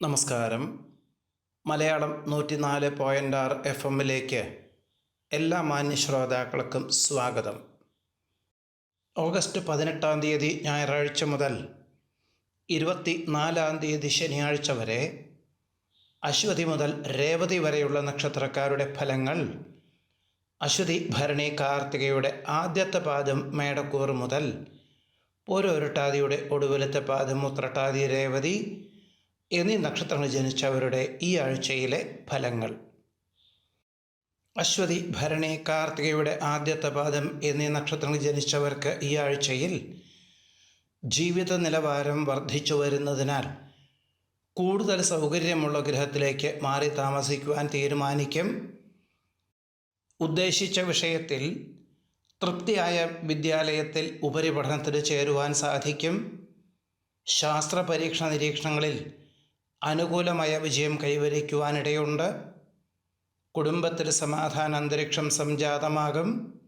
നമസ്കാരം. മലയാളം നൂറ്റിനാല് പോയിന്റ് ആറ് എഫ് എമ്മിലേക്ക് എല്ലാ മാന്യ ശ്രോതാക്കൾക്കും സ്വാഗതം. ഓഗസ്റ്റ് പതിനെട്ടാം തീയതി ഞായറാഴ്ച മുതൽ ഇരുപത്തി നാലാം തീയതി ശനിയാഴ്ച വരെ അശ്വതി മുതൽ രേവതി വരെയുള്ള നക്ഷത്രക്കാരുടെ ഫലങ്ങൾ അശ്വതി ഭരണി കാർത്തികയുടെ ആദ്യത്തെ പാദം മേടക്കൂർ മുതൽ പോരോരുട്ടാതിയുടെ ഒടുവിലത്തെ പാദം ഉത്രട്ടാതി രേവതി എന്നീ നക്ഷത്രങ്ങൾ ജനിച്ചവരുടെ ഈ ആഴ്ചയിലെ ഫലങ്ങൾ. അശ്വതി ഭരണി കാർത്തികയുടെ ആദ്യത്തെ പാദം എന്നീ നക്ഷത്രങ്ങൾ ജനിച്ചവർക്ക് ഈ ആഴ്ചയിൽ ജീവിത നിലവാരം വർദ്ധിച്ചു വരുന്നതിനാൽ കൂടുതൽ സൗകര്യമുള്ള ഗ്രഹത്തിലേക്ക് മാറി താമസിക്കുവാൻ തീരുമാനിക്കും. ഉദ്ദേശിച്ച വിഷയത്തിൽ തൃപ്തിയായ വിദ്യാലയത്തിൽ ഉപരിപഠനത്തിന് ചേരുവാൻ സാധിക്കും. ശാസ്ത്ര പരീക്ഷണ നിരീക്ഷണങ്ങളിൽ അനുകൂലമായ വിജയം കൈവരിക്കുവാനിടയുണ്ട്. കുടുംബത്തിൽ സമാധാന അന്തരീക്ഷം സംജാതമാകും.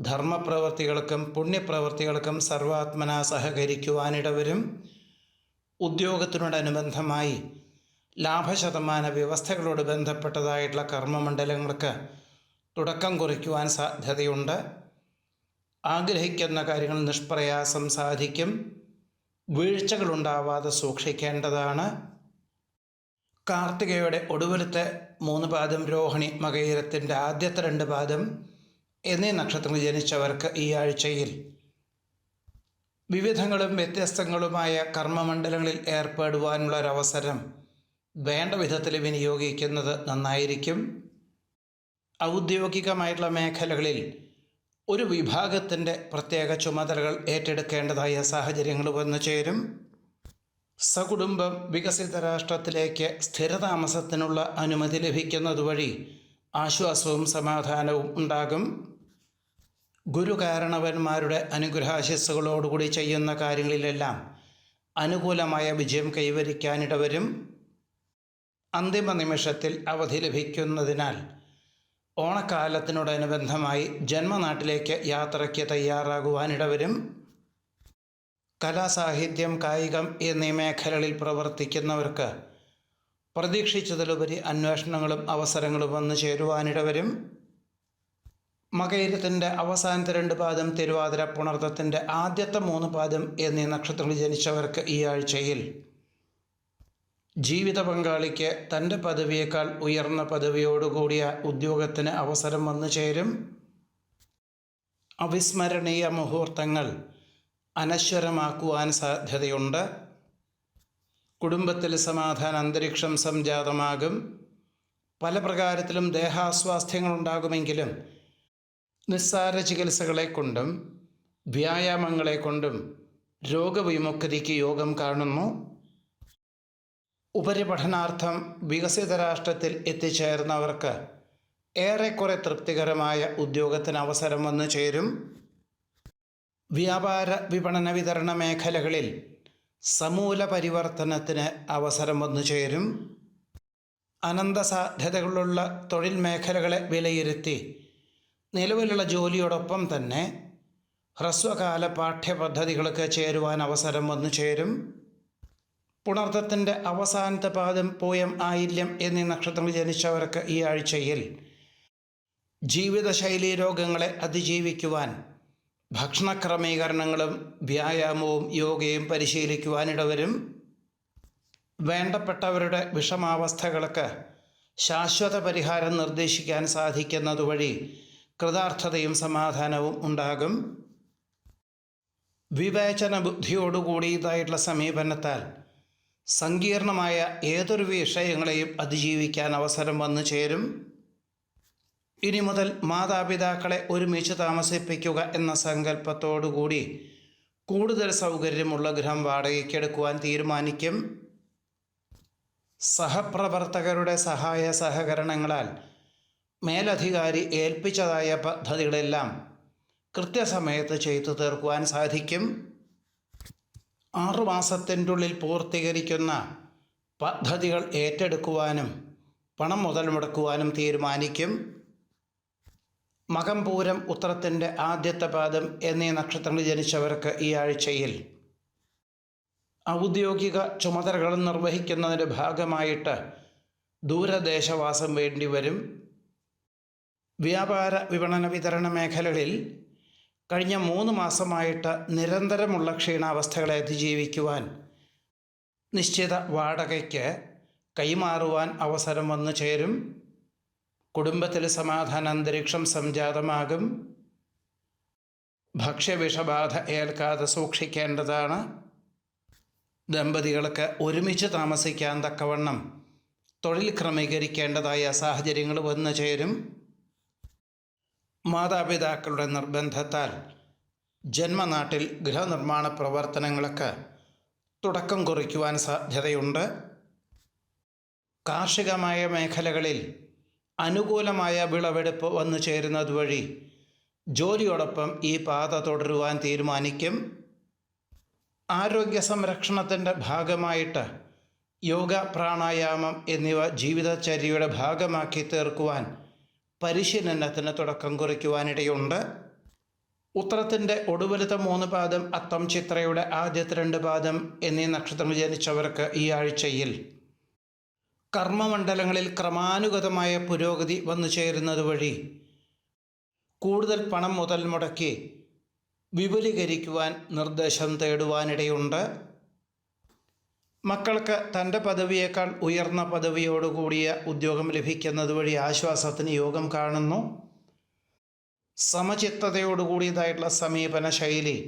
ധർമ്മപ്രവർത്തികൾക്കും പുണ്യപ്രവർത്തികൾക്കും സർവാത്മന സഹകരിക്കുവാനിടവരും. ഉദ്യോഗത്തിനോടനുബന്ധമായി ലാഭശതമാന വ്യവസ്ഥകളോട് ബന്ധപ്പെട്ടതായിട്ടുള്ള കർമ്മമണ്ഡലങ്ങൾക്ക് തുടക്കം കുറിക്കുവാൻ സാധ്യതയുണ്ട്. ആഗ്രഹിക്കുന്ന കാര്യങ്ങൾ നിഷ്പ്രയാസം സാധിക്കും. വീഴ്ചകളുണ്ടാവാതെ സൂക്ഷിക്കേണ്ടതാണ്. കാർത്തികയുടെ ഒടുവിലത്തെ മൂന്ന് പാദം രോഹിണി മകയിരത്തിന്റെ ആദ്യത്തെ രണ്ട് പാദം എന്നീ നക്ഷത്രങ്ങൾ ജനിച്ചവർക്ക് ഈ ആഴ്ചയിൽ വിവിധങ്ങളും വ്യത്യസ്തങ്ങളുമായ കർമ്മമണ്ഡലങ്ങളിൽ ഏർപ്പെടുവാനുള്ള ഒരവസരം വേണ്ട വിധത്തിൽ വിനിയോഗിക്കുന്നത് നന്നായിരിക്കും. ഔദ്യോഗികമായിട്ടുള്ള മേഖലകളിൽ ഒരു വിഭാഗത്തിന്റെ പ്രത്യേക ചുമതലകൾ ഏറ്റെടുക്കേണ്ടതായ സാഹചര്യങ്ങൾ വന്നു ചേരും സകുടുംബം വികസിത രാഷ്ട്രത്തിലേക്ക് സ്ഥിരതാമസത്തിനുള്ള അനുമതി ലഭിക്കുന്നതുവഴി ആശ്വാസവും സമാധാനവും ഉണ്ടാകും. ഗുരുകാരണവന്മാരുടെ അനുഗ്രഹാശിസ്സുകളോടുകൂടി ചെയ്യുന്ന കാര്യങ്ങളിലെല്ലാം അനുകൂലമായ വിജയം കൈവരിക്കാനിടവരും. അന്തിമ നിമിഷത്തിൽ അവധി ലഭിക്കുന്നതിനാൽ ഓണക്കാലത്തിനോടനുബന്ധമായി ജന്മനാട്ടിലേക്ക് യാത്രയ്ക്ക് തയ്യാറാകുവാനിടവരും. കലാസാഹിത്യം കായികം എന്നീ മേഖലകളിൽ പ്രവർത്തിക്കുന്നവർക്ക് പ്രതീക്ഷിച്ചതിലുപരി അന്വേഷണങ്ങളും അവസരങ്ങളും വന്നു ചേരുവാനിടവരും. മകയിരത്തിന്റെ അവസാനത്തെ രണ്ട് പാദം തിരുവാതിര പുണർത്തത്തിന്റെ ആദ്യത്തെ മൂന്ന് പാദം എന്നീ നക്ഷത്രങ്ങളിൽ ജനിച്ചവർക്ക് ഈ ആഴ്ചയിൽ ജീവിത പങ്കാളിക്ക് തന്റെ പദവിയേക്കാൾ ഉയർന്ന പദവിയോടുകൂടിയ ഉദ്യോഗത്തിന് അവസരം വന്നു ചേരും. അവിസ്മരണീയ മുഹൂർത്തങ്ങൾ അനശ്വരമാക്കുവാൻ സാധ്യതയുണ്ട്. കുടുംബത്തിൽ സമാധാന അന്തരീക്ഷം സംജാതമാകും. പല പ്രകാരത്തിലും ദേഹാസ്വാസ്ഥ്യങ്ങളുണ്ടാകുമെങ്കിലും നിസ്സാര ചികിത്സകളെ കൊണ്ടും വ്യായാമങ്ങളെ കൊണ്ടും രോഗവിമുക്തിക്ക് യോഗം കാണുന്നു. ഉപരിപഠനാർത്ഥം വികസിത രാഷ്ട്രത്തിൽ എത്തിച്ചേർന്നവർക്ക് ഏറെക്കുറെ തൃപ്തികരമായ ഉദ്യോഗത്തിന് അവസരം വന്നു ചേരും. വ്യാപാര വിപണന വിതരണ മേഖലകളിൽ സമൂല പരിവർത്തനത്തിന് അവസരം വന്നു ചേരും. അനന്ത സാധ്യതകളുള്ള തൊഴിൽ മേഖലകളെ വിലയിരുത്തി നിലവിലുള്ള ജോലിയോടൊപ്പം തന്നെ ഹ്രസ്വകാല പാഠ്യപദ്ധതികൾക്ക് ചേരുവാൻ അവസരം വന്നു ചേരും. പുണർത്തത്തിന്റെ അവസാനത്തെ പാദം പൂയം ആയില്യം എന്നീ നക്ഷത്രങ്ങൾ ജനിച്ചവർക്ക് ഈ ആഴ്ചയിൽ ജീവിതശൈലി രോഗങ്ങളെ അതിജീവിക്കുവാൻ ഭക്ഷണ ക്രമീകരണങ്ങളും വ്യായാമവും യോഗയും പരിശീലിക്കുവാനിടവരും വേണ്ടപ്പെട്ടവരുടെ വിഷമാവസ്ഥകൾക്ക് ശാശ്വത പരിഹാരം നിർദ്ദേശിക്കാൻ സാധിക്കുന്നതുവഴി കൃതാർത്ഥതയും സമാധാനവും ഉണ്ടാകും. വിവേചന ബുദ്ധിയോടുകൂടിയതായിട്ടുള്ള സമീപനത്താൽ സങ്കീർണമായ ഏതൊരു വിഷയങ്ങളെയും അതിജീവിക്കാൻ അവസരം വന്നു ചേരും. ഇനി മുതൽ മാതാപിതാക്കളെ ഒരുമിച്ച് താമസിപ്പിക്കുക എന്ന സങ്കല്പത്തോടുകൂടി കൂടുതൽ സൗകര്യമുള്ള ഗൃഹം വാടകയ്ക്കെടുക്കുവാൻ തീരുമാനിക്കും. സഹപ്രവർത്തകരുടെ സഹായ സഹകരണങ്ങളാൽ മേലധികാരി ഏൽപ്പിച്ചതായ പദ്ധതികളെല്ലാം കൃത്യസമയത്ത് ചെയ്തു തീർക്കുവാൻ സാധിക്കും. ആറുമാസത്തിന്റെ ഉള്ളിൽ പൂർത്തീകരിക്കുന്ന പദ്ധതികൾ ഏറ്റെടുക്കുവാനും പണം മുതൽ മുടക്കുവാനും തീരുമാനിക്കും. മകംപൂരം ഉത്തരത്തിന്റെ ആദ്യത്തെ പാദം എന്നീ നക്ഷത്രങ്ങളിൽ ജനിച്ചവർക്ക് ഈ ആഴ്ചയിൽ ഔദ്യോഗിക ചുമതലകൾ നിർവഹിക്കുന്നതിന്റെ ഭാഗമായിട്ട് ദൂരദേശവാസം വേണ്ടിവരും വ്യാപാര വിപണന വിതരണ മേഖലകളിൽ കഴിഞ്ഞ മൂന്ന് മാസമായിട്ട് നിരന്തരമുള്ള ക്ഷീണാവസ്ഥകളെ അതിജീവിക്കുവാൻ നിശ്ചിത വാടകയ്ക്ക് കൈമാറുവാൻ അവസരം വന്നു ചേരും. കുടുംബത്തിൽ സമാധാന അന്തരീക്ഷം സംജാതമാകും. ഭക്ഷ്യവിഷബാധ ഏൽക്കാതെ സൂക്ഷിക്കേണ്ടതാണ്. ദമ്പതികൾക്ക് ഒരുമിച്ച് താമസിക്കാൻ തക്കവണ്ണം തൊഴിൽ ക്രമീകരിക്കേണ്ടതായ സാഹചര്യങ്ങൾ വന്നു ചേരും. മാതാപിതാക്കളുടെ നിർബന്ധത്താൽ ജന്മനാട്ടിൽ ഗൃഹനിർമ്മാണ പ്രവർത്തനങ്ങൾക്ക് തുടക്കം കുറിക്കുവാൻ സാധ്യതയുണ്ട്. കാർഷികമായ മേഖലകളിൽ അനുകൂലമായ വിളവെടുപ്പ് വന്നു ചേരുന്നത് വഴി ജോലിയോടൊപ്പം ഈ പാത തുടരുവാൻ തീരുമാനിക്കും. ആരോഗ്യ സംരക്ഷണത്തിന്റെ ഭാഗമായിട്ട് യോഗ പ്രാണായാമം എന്നിവ ജീവിതചര്യയുടെ ഭാഗമാക്കി തീർക്കുവാൻ പരിശീലനത്തിന് തുടക്കം കുറിക്കുവാനിടയുണ്ട്. ഉത്തരത്തിന്റെ ഒടുവിലത്തെ മൂന്ന് പാദം അത്തം ചിത്രയുടെ ആദ്യത്തെ രണ്ട് പാദം എന്നീ നക്ഷത്രം ജനിച്ചവർക്ക് ഈ ആഴ്ചയിൽ കർമ്മമണ്ഡലങ്ങളിൽ ക്രമാനുഗതമായ പുരോഗതി വന്നു ചേരുന്നത് വഴി കൂടുതൽ പണം മുതൽ മുടക്കി വിപുലീകരിക്കുവാൻ നിർദ്ദേശം തേടുവാനിടയുണ്ട്. മക്കൾക്ക് തന്റെ പദവിയേക്കാൾ ഉയർന്ന പദവിയോടുകൂടിയ ഉദ്യോഗം ലഭിക്കുന്നത് വഴി ആശ്വാസത്തിന് യോഗം കാണുന്നു. സമചിത്തതയോടുകൂടിയതായിട്ടുള്ള സമീപന ശൈലി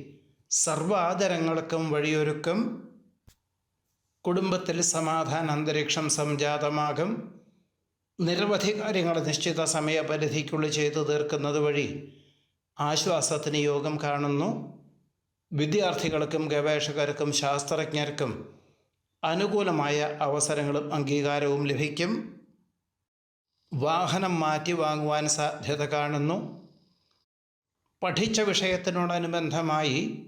സർവാദരങ്ങൾക്കും വഴിയൊരുക്കും. കുടുംബത്തിൽ സമാധാന അന്തരീക്ഷം സംജാതമാകും. നിരവധി കാര്യങ്ങൾ നിശ്ചിത സമയപരിധിക്കുള്ളിൽ ചെയ്തു തീർക്കുന്നത് വഴി ആശ്വാസത്തിന് യോഗം കാണുന്നു. വിദ്യാർത്ഥികൾക്കും ഗവേഷകർക്കും ശാസ്ത്രജ്ഞർക്കും അനുകൂലമായ അവസരങ്ങളും അംഗീകാരവും ലഭിക്കും. വാഹനം മാറ്റി വാങ്ങുവാൻ സാധ്യത കാണുന്നു. പഠിച്ച വിഷയത്തിനോടനുബന്ധമായി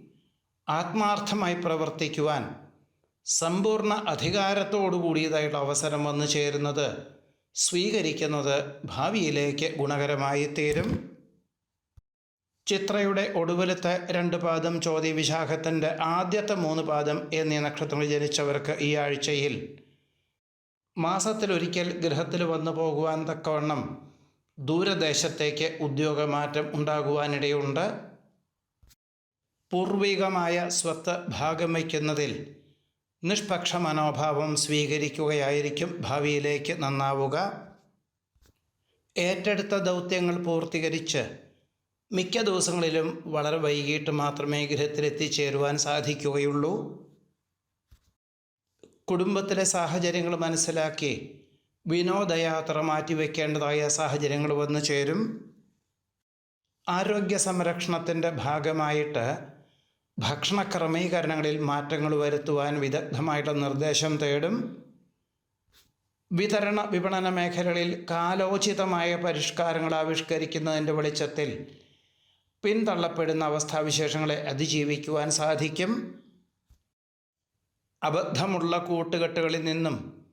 ആത്മാർത്ഥമായി പ്രവർത്തിക്കുവാൻ സമ്പൂർണ അധികാരത്തോടു കൂടിയതായിട്ടുള്ള അവസരം വന്നു ചേരുന്നത് സ്വീകരിക്കുന്നത് ഭാവിയിലേക്ക് ഗുണകരമായി തീരും. ചിത്രയുടെ ഒടുവിലത്തെ രണ്ട് പാദം ചോതി വിശാഖത്തിന്റെ ആദ്യത്തെ മൂന്ന് പാദം എന്നീ നക്ഷത്രങ്ങൾ ജനിച്ചവർക്ക് ഈ ആഴ്ചയിൽ മാസത്തിലൊരിക്കൽ ഗൃഹത്തിൽ വന്നു പോകുവാൻ തക്കവണ്ണം ദൂരദേശത്തേക്ക് ഉദ്യോഗമാറ്റം ഉണ്ടാകുവാനിടയുണ്ട്. പൂർവികമായ സ്വത്ത് ഭാഗം വയ്ക്കുന്നതിൽ നിഷ്പക്ഷ മനോഭാവം സ്വീകരിക്കുകയായിരിക്കും ഭാവിയിലേക്ക് നന്നാവുക. ഏറ്റെടുത്ത ദൗത്യങ്ങൾ പൂർത്തീകരിച്ച് മിക്ക ദിവസങ്ങളിലും വളരെ വൈകിട്ട് മാത്രമേ ഗൃഹത്തിലെത്തിച്ചേരുവാൻ സാധിക്കുകയുള്ളൂ. കുടുംബത്തിലെ സാഹചര്യങ്ങൾ മനസ്സിലാക്കി വിനോദയാത്ര മാറ്റിവെക്കേണ്ടതായ സാഹചര്യങ്ങൾ വന്നു ചേരും. ആരോഗ്യ സംരക്ഷണത്തിന്റെ ഭാഗമായിട്ട് ഭക്ഷണ ക്രമീകരണങ്ങളിൽ മാറ്റങ്ങൾ വരുത്തുവാൻ വിദഗ്ധമായിട്ടുള്ള നിർദ്ദേശം തേടും. വിതരണ വിപണന മേഖലകളിൽ കാലോചിതമായ പരിഷ്കാരങ്ങൾ ആവിഷ്കരിക്കുന്നതിന്റെ വെളിച്ചത്തിൽ പിന്തള്ളപ്പെടുന്ന അവസ്ഥാവിശേഷങ്ങളെ അതിജീവിക്കുവാൻ സാധിക്കും. അബദ്ധമുള്ള കൂട്ടുകെട്ടുകളിൽ നിന്നും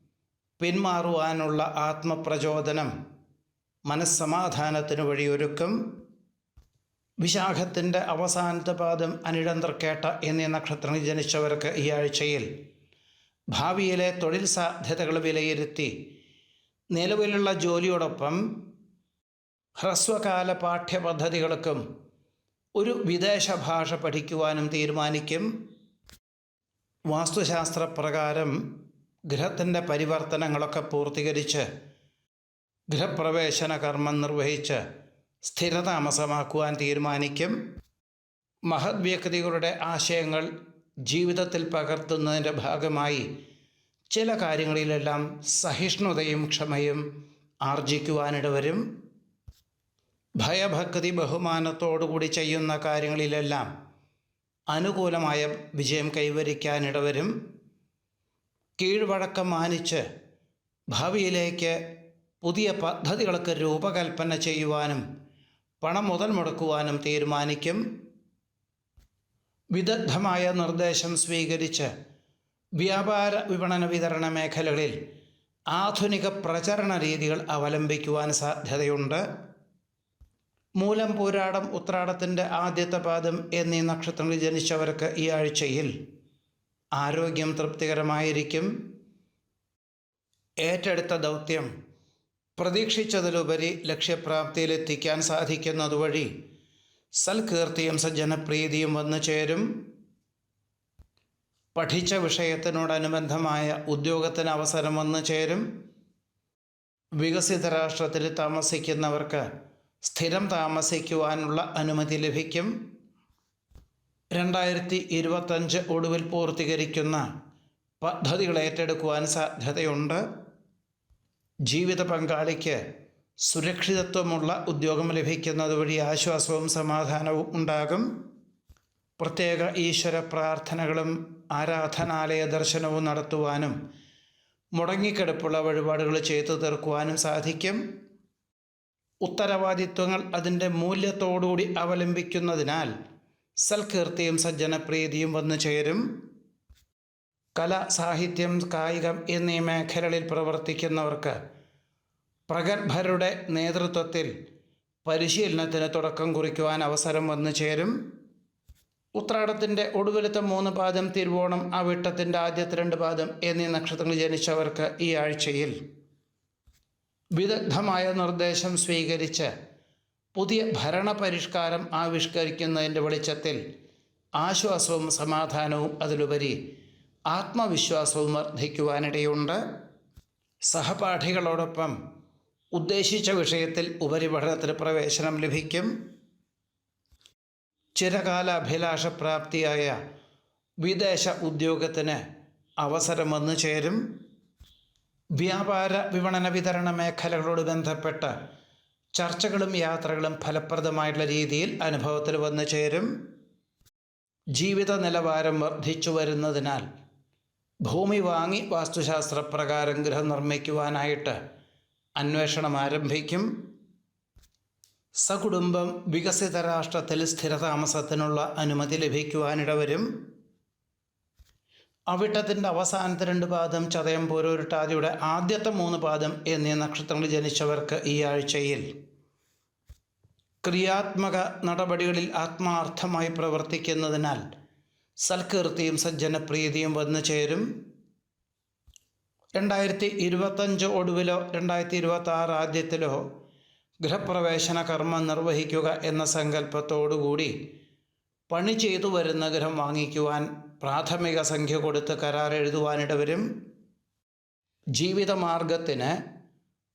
പിന്മാറുവാനുള്ള ആത്മപ്രചോദനം മനസ്സമാധാനത്തിന് വഴിയൊരുക്കും. വിശാഖത്തിന്റെ അവസാനത്തെ പാദം അനിഴന്തർക്കേട്ട എന്നീ നക്ഷത്രങ്ങൾ ജനിച്ചവർക്ക് ഈ ആഴ്ചയിൽ ഭാവിയിലെ തൊഴിൽ സാധ്യതകൾ വിലയിരുത്തി നിലവിലുള്ള ജോലിയോടൊപ്പം ഹ്രസ്വകാല പാഠ്യപദ്ധതികൾക്കും ഒരു വിദേശ ഭാഷ പഠിക്കുവാനും തീരുമാനിക്കും. വാസ്തുശാസ്ത്രപ്രകാരം ഗൃഹത്തിന്റെ പരിവർത്തനങ്ങളൊക്കെ പൂർത്തീകരിച്ച് ഗൃഹപ്രവേശന കർമ്മം നിർവഹിച്ച് സ്ഥിരതാമസമാക്കുവാൻ തീരുമാനിക്കും. മഹത് വ്യക്തികളുടെ ആശയങ്ങൾ ജീവിതത്തിൽ പകർത്തുന്നതിന്റെ ഭാഗമായി ചില കാര്യങ്ങളിലെല്ലാം സഹിഷ്ണുതയും ക്ഷമയും ആർജിക്കുവാനിടവരും ഭയഭക്തി ബഹുമാനത്തോടുകൂടി ചെയ്യുന്ന കാര്യങ്ങളിലെല്ലാം അനുകൂലമായ വിജയം കൈവരിക്കാനിടവരും കീഴ്വഴക്കം മാനിച്ച് ഭാവിയിലേക്ക് പുതിയ പദ്ധതികൾക്ക് രൂപകൽപ്പന ചെയ്യുവാനും പണം മുതൽ മുടക്കുവാനും തീരുമാനിക്കും. വിദഗ്ധമായ നിർദ്ദേശം സ്വീകരിച്ച് വ്യാപാര വിപണന വിതരണ മേഖലകളിൽ ആധുനിക പ്രചരണ രീതികൾ അവലംബിക്കുവാൻ സാധ്യതയുണ്ട്. മൂലം പോരാടം ഉത്രാടത്തിന്റെ ആദ്യത്തെ പാദം എന്നീ നക്ഷത്രങ്ങളിൽ ജനിച്ചവർക്ക് ഈ ആഴ്ചയിൽ ആരോഗ്യം തൃപ്തികരമായിരിക്കും. ഏറ്റെടുത്ത ദൗത്യം പ്രതീക്ഷിച്ചതിലുപരി ലക്ഷ്യപ്രാപ്തിയിലെത്തിക്കാൻ സാധിക്കുന്നതുവഴി സൽകീർത്തിയും സജ്ജനപ്രീതിയും വന്നു ചേരും. പഠിച്ച വിഷയത്തിനോടനുബന്ധമായ ഉദ്യോഗത്തിന് അവസരം വന്നു ചേരും. വികസിത രാഷ്ട്രത്തിൽ താമസിക്കുന്നവർക്ക് സ്ഥിരം താമസിക്കുവാനുള്ള അനുമതി ലഭിക്കും. രണ്ടായിരത്തി ഇരുപത്തഞ്ച് ഒടുവിൽ പൂർത്തീകരിക്കുന്ന പദ്ധതികൾ ഏറ്റെടുക്കുവാൻ സാധ്യതയുണ്ട്. ജീവിത പങ്കാളിക്ക് സുരക്ഷിതത്വമുള്ള ഉദ്യോഗം ലഭിക്കുന്നത് വഴി ആശ്വാസവും സമാധാനവും ഉണ്ടാകും. പ്രത്യേക ഈശ്വര പ്രാർത്ഥനകളും ആരാധനാലയ ദർശനവും നടത്തുവാനും മുടങ്ങിക്കിടപ്പുള്ള വഴിപാടുകൾ ചെയ്തു തീർക്കുവാനും സാധിക്കും. ഉത്തരവാദിത്വങ്ങൾ അതിന്റെ മൂല്യത്തോടുകൂടി അവലംബിക്കുന്നതിനാൽ സൽകീർത്തിയും സജ്ജനപ്രീതിയും വന്നു ചേരും. കല സാഹിത്യം കായികം എന്നീ മേഖലകളിൽ പ്രവർത്തിക്കുന്നവർക്ക് പ്രഗത്ഭരുടെ നേതൃത്വത്തിൽ പരിശീലനത്തിന് തുടക്കം കുറിക്കുവാൻ അവസരം വന്നു ചേരും. ഉത്രാടത്തിന്റെ ഒടുവിലത്തെ മൂന്ന് പാദം തിരുവോണം അവിട്ടത്തിന്റെ ആദ്യത്തെ രണ്ട് പാദം എന്നീ നക്ഷത്രങ്ങൾ ജനിച്ചവർക്ക് ഈ ആഴ്ചയിൽ വിദഗ്ധമായ നിർദ്ദേശം സ്വീകരിച്ച് പുതിയ ഭരണപരിഷ്കാരം ആവിഷ്കരിക്കുന്നതിന്റെ വെളിച്ചത്തിൽ ആശ്വാസവും സമാധാനവും അതിലുപരി ആത്മവിശ്വാസവും വർദ്ധിക്കുവാനിടയുണ്ട്. സഹപാഠികളോടൊപ്പം ഉദ്ദേശിച്ച വിഷയത്തിൽ ഉപരിപഠനത്തിന് പ്രവേശനം ലഭിക്കും. ചിരകാല അഭിലാഷപ്രാപ്തിയായ വിദേശ ഉദ്യോഗത്തിന് അവസരം വന്നു ചേരും. വ്യാപാര വിപണന വിതരണ മേഖലകളോട് ബന്ധപ്പെട്ട ചർച്ചകളും യാത്രകളും ഫലപ്രദമായിട്ടുള്ള രീതിയിൽ അനുഭവത്തിൽ വന്നു ചേരും. ജീവിത നിലവാരം വർദ്ധിച്ചു വരുന്നതിനാൽ ഭൂമി വാങ്ങി വാസ്തുശാസ്ത്രപ്രകാരം ഗൃഹം നിർമ്മിക്കുവാനായിട്ട് അന്വേഷണം ആരംഭിക്കും. സകുടുംബം വികസിത രാഷ്ട്രത്തിൽ സ്ഥിരതാമസത്തിനുള്ള അനുമതി ലഭിക്കുവാനിടവരും. അവിട്ടത്തിന്റെ അവസാനത്തെ രണ്ട് പാദം ചതയം പോരൂരുട്ടാതിയുടെ ആദ്യത്തെ മൂന്ന് പാദം എന്നീ നക്ഷത്രങ്ങൾ ജനിച്ചവർക്ക് ഈ ആഴ്ചയിൽ. ക്രിയാത്മക നടപടികളിൽ ആത്മാർത്ഥമായി പ്രവർത്തിക്കുന്നതിനാൽ സൽകീർത്തിയും സജ്ജനപ്രീതിയും വന്നു ചേരും. രണ്ടായിരത്തി ഇരുപത്തഞ്ച് ഒടുവിലോ രണ്ടായിരത്തി ഇരുപത്തി ആറ് ആദ്യത്തിലോ ഗൃഹപ്രവേശന കർമ്മം നിർവഹിക്കുക എന്ന സങ്കല്പത്തോടുകൂടി പണി ചെയ്തു വരുന്ന ഗൃഹം വാങ്ങിക്കുവാൻ പ്രാഥമിക സംഖ്യ കൊടുത്ത് കരാർ എഴുതുവാനിടവരും ജീവിതമാർഗത്തിന്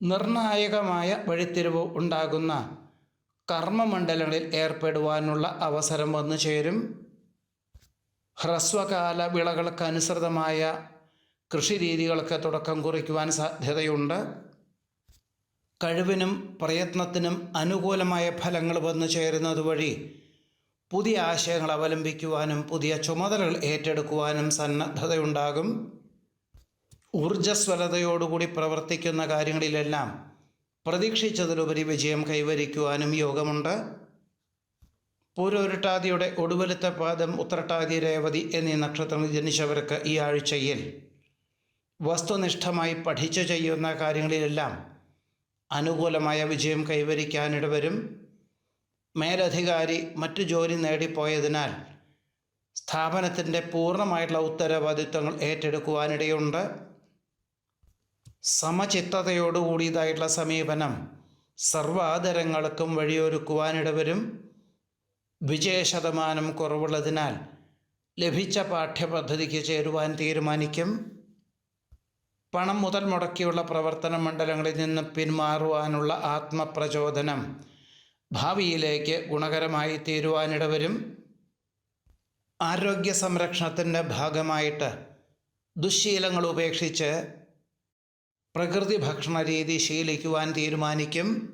നിർണായകമായ വഴിത്തിരിവ് ഉണ്ടാകുന്ന കർമ്മമണ്ഡലങ്ങളിൽ ഏർപ്പെടുവാനുള്ള അവസരം വന്നു ചേരും. ഹ്രസ്വകാല വിളകൾക്ക് അനുസൃതമായ കൃഷി രീതികൾക്ക് തുടക്കം കുറിക്കുവാൻ സാധ്യതയുണ്ട്. കഴിവിനും പ്രയത്നത്തിനും അനുകൂലമായ ഫലങ്ങൾ വന്നു ചേരുന്നത് വഴി പുതിയ ആശയങ്ങൾ അവലംബിക്കുവാനും പുതിയ ചുമതലകൾ ഏറ്റെടുക്കുവാനും സന്നദ്ധതയുണ്ടാകും. ഊർജസ്വലതയോടുകൂടി പ്രവർത്തിക്കുന്ന കാര്യങ്ങളിലെല്ലാം പ്രതീക്ഷിച്ചതിലുപരി വിജയം കൈവരിക്കുവാനും യോഗമുണ്ട്. പൂരോരുട്ടാതിയുടെ ഒടുവിലത്തെ പാദം ഉത്രട്ടാതി രേവതി എന്നീ നക്ഷത്രങ്ങൾ ജനിച്ചവർക്ക് ഈ ആഴ്ചയിൽ വസ്തുനിഷ്ഠമായി പഠിച്ചു ചെയ്യുന്ന കാര്യങ്ങളിലെല്ലാം അനുകൂലമായ വിജയം കൈവരിക്കാനിടവരും. മേലധികാരി മറ്റു ജോലി നേടിപ്പോയതിനാൽ സ്ഥാപനത്തിന്റെ പൂർണമായിട്ടുള്ള ഉത്തരവാദിത്വങ്ങൾ ഏറ്റെടുക്കുവാനിടയുണ്ട്. സമചിത്തതയോടുകൂടിയതായിട്ടുള്ള സമീപനം സർവാദരങ്ങൾക്കും വഴിയൊരുക്കുവാനിടവരും. വിജയശതമാനം കുറവുള്ളതിനാൽ ലഭിച്ച പാഠ്യപദ്ധതിക്ക് ചേരുവാൻ തീരുമാനിക്കും. പണം മുതൽ മുടക്കിയുള്ള പ്രവർത്തന മണ്ഡലങ്ങളിൽ നിന്ന് പിന്മാറുവാനുള്ള ആത്മപ്രചോദനം ഭാവിയിലേക്ക് ഗുണകരമായി തീരുവാനിടവരും. ആരോഗ്യ സംരക്ഷണത്തിന്റെ ഭാഗമായിട്ട് ദുശ്ശീലങ്ങൾ ഉപേക്ഷിച്ച് പ്രകൃതി ഭക്ഷണ രീതി ശീലിക്കുവാൻ തീരുമാനിക്കും.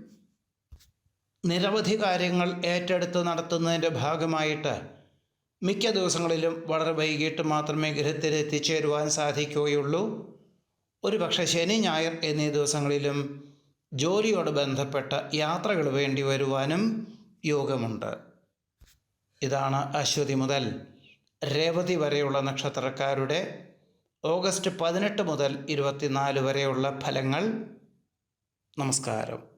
നിരവധി കാര്യങ്ങൾ ഏറ്റെടുത്ത് നടത്തുന്നതിന്റെ ഭാഗമായിട്ട് മിക്ക ദിവസങ്ങളിലും വളരെ വൈകിട്ട് മാത്രമേ ഗൃഹത്തിൽ എത്തിച്ചേരുവാൻ സാധിക്കുകയുള്ളൂ. ഒരു പക്ഷേ ശനി ഞായർ എന്നീ ദിവസങ്ങളിലും ജോലിയോട് ബന്ധപ്പെട്ട യാത്രകൾ വേണ്ടി വരുവാനും യോഗമുണ്ട്. ഇതാണ് അശ്വതി മുതൽ രേവതി വരെയുള്ള നക്ഷത്രക്കാരുടെ ഓഗസ്റ്റ് പതിനെട്ട് മുതൽ ഇരുപത്തിനാല് വരെയുള്ള ഫലങ്ങൾ. നമസ്കാരം.